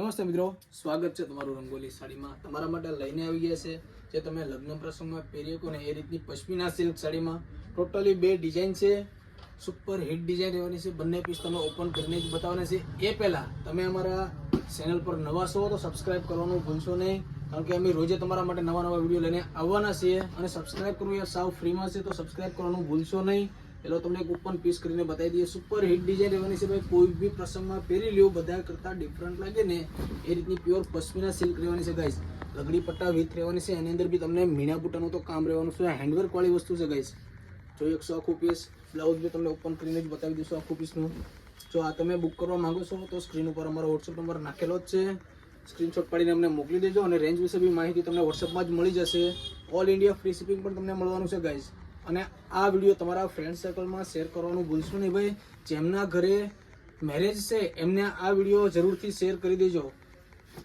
નમસ્તે મિત્રો, સ્વાગત છે તમારું રંગોલી સાડીમાં. તમારા માટે લઈને આવી ગયા છે, જે તમે લગ્ન પ્રસંગમાં પહેરી શકો ને એ રીતની પશ્મિના સિલ્ક સાડીમાં. ટોટલી બે ડિઝાઇન છે સુપર હિટ ડિઝાઇન રહેવાની છે. બંને પીસ તમે ઓપન કરીને જ બતાવવાના છે. એ પહેલાં તમે અમારા ચેનલ પર નવા છો તો સબસ્ક્રાઇબ કરવાનું ભૂલશો નહીં, કારણ કે અમે રોજે તમારા માટે નવા નવા વીડિયો લઈને આવવાના છીએ. અને સબસ્ક્રાઇબ કરવું એ સાવ ફ્રીમાં છે તો સબસ્ક્રાઇબ કરવાનું ભૂલશો નહીં. એટલે તમને કૂપન પીસ કરીને બતાવી દઈએ. સુપર હિટ ડિઝાઇન રહેવાની છે ભાઈ. કોઈ બી પ્રસંગમાં પહેરી લ્યો. બધા કરતાં ડિફરન્ટ લાગે ને એ રીતની પ્યોર પશ્મિના સિલ્ક રહેવાની છે ગાઈસ લગડી પટ્ટા વિથ રહેવાની છે. એની અંદર બી તમને મીણા બુટાનું તો કામ રહેવાનું છે. હેન્ડવર્કવાળી વસ્તુ છે ગાઈસ જો એકસો આખું પીસ બ્લાઉઝ બી તમને ઓપન કરીને જ બતાવી દઈશું આખું પીસનું જો આ તમે બુક કરવા માંગો છો, તો સ્ક્રીન ઉપર અમારો વોટ્સઅપ નંબર નાખેલો જ છે. સ્ક્રીનશોટ પાડીને અમને મોકલી દેજો અને રેન્જ વિશે બી માહિતી તમને વોટ્સઅપમાં જ મળી જશે. ઓલ ઇન્ડિયા ફ્રી શિપિંગ પણ તમને મળવાનું છે ગાઈઝ અને આ વીડિયો તમારા ફ્રેન્ડ સર્કલમાં શેર કરવાનું ભૂલશો નહીં ભાઈ. જેમના ઘરે મેરેજ છે, એમને આ વીડિયો જરૂરથી શેર કરી દેજો.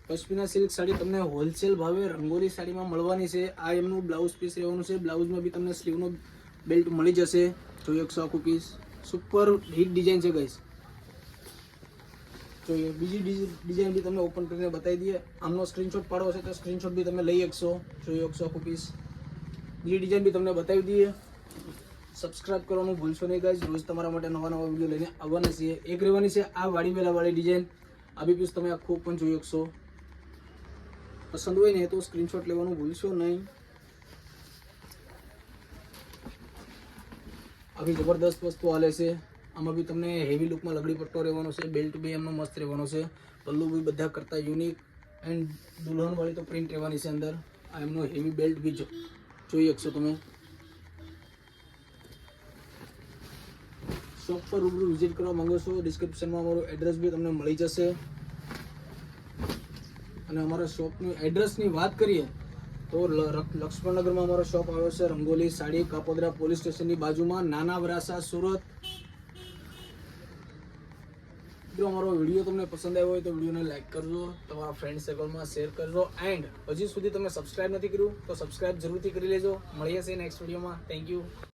પશ્મિના સિલ્ક સાડી તમને હોલસેલ ભાવે, રંગોલી સાડીમાં મળવાની છે. આ એમનું બ્લાઉઝ પીસ રહેવાનું છે. બ્લાઉઝમાં બી તમને સ્લીવનો બેલ્ટ મળી જશે. જોઈએ એકસો આખું પીસ સુપર હિટ ડિઝાઇન છે ગઈશ જોઈએ બીજી ડિઝાઇન બી તમને ઓપન કરીને બતાવી દઈએ. આમનો સ્ક્રીનશોટ પાડવો છે તો સ્ક્રીનશોટ બી તમે લઈ શકશો. જોઈએ એકસો આખું પીસ બીજી ડિઝાઇન બી તમને બતાવી દઈએ. સબસ્ક્રાઇબ કરવાનું ભૂલશો નહીં ગાઈઝ રોજ તમારા માટે નવા નવા વીડિયો લઈને આવવાના છીએ. એક રહેવાની છે આ વાડી વેલાવાળી ડિઝાઇન આ બી પીસ તમે આખું પણ જોઈ શકશો. પસંદ હોય ને તો સ્ક્રીનશોટ લેવાનું ભૂલશો નહીં. આવી જબરદસ્ત વસ્તુ હાલે છે. આમાં બી તમને હેવી લુકમાં લગડી પટ્ટો રહેવાનો છે બેલ્ટ બી એમનો મસ્ત રહેવાનો છે. પલ્લુ બી બધા કરતા યુનિક એન્ડ દુલ્હનવાળી તો પ્રિન્ટ રહેવાની છે અંદર. આ એમનો હેવી બેલ્ટ બી જોઈ શકશો તમે. શોપ પર રૂબરૂ વિઝિટ કરવા માંગો છો ડિસ્ક્રિપ્શનમાં અમારું એડ્રેસ બી તમને મળી જશે. અને અમારા શોપની એડ્રેસની વાત કરીએ, તો લક્ષ્મણનગરમાં અમારો શોપ આવ્યો છે, રંગોલી સાડી, કાપોદરા પોલીસ સ્ટેશનની બાજુમાં, નાના વરાસા સુરત. જો અમારો વીડિયો તમને પસંદ આવ્યો હોય તો વિડીયોને લાઈક કરજો, તમારા ફ્રેન્ડ સર્કલમાં શેર કરજો એન્ડ હજી સુધી તમે સબસ્ક્રાઇબ નથી કર્યું, તો સબસ્ક્રાઇબ જરૂરથી કરી લેજો. મળીએ છીએ નેક્સ્ટ વિડીયોમાં થેન્ક યુ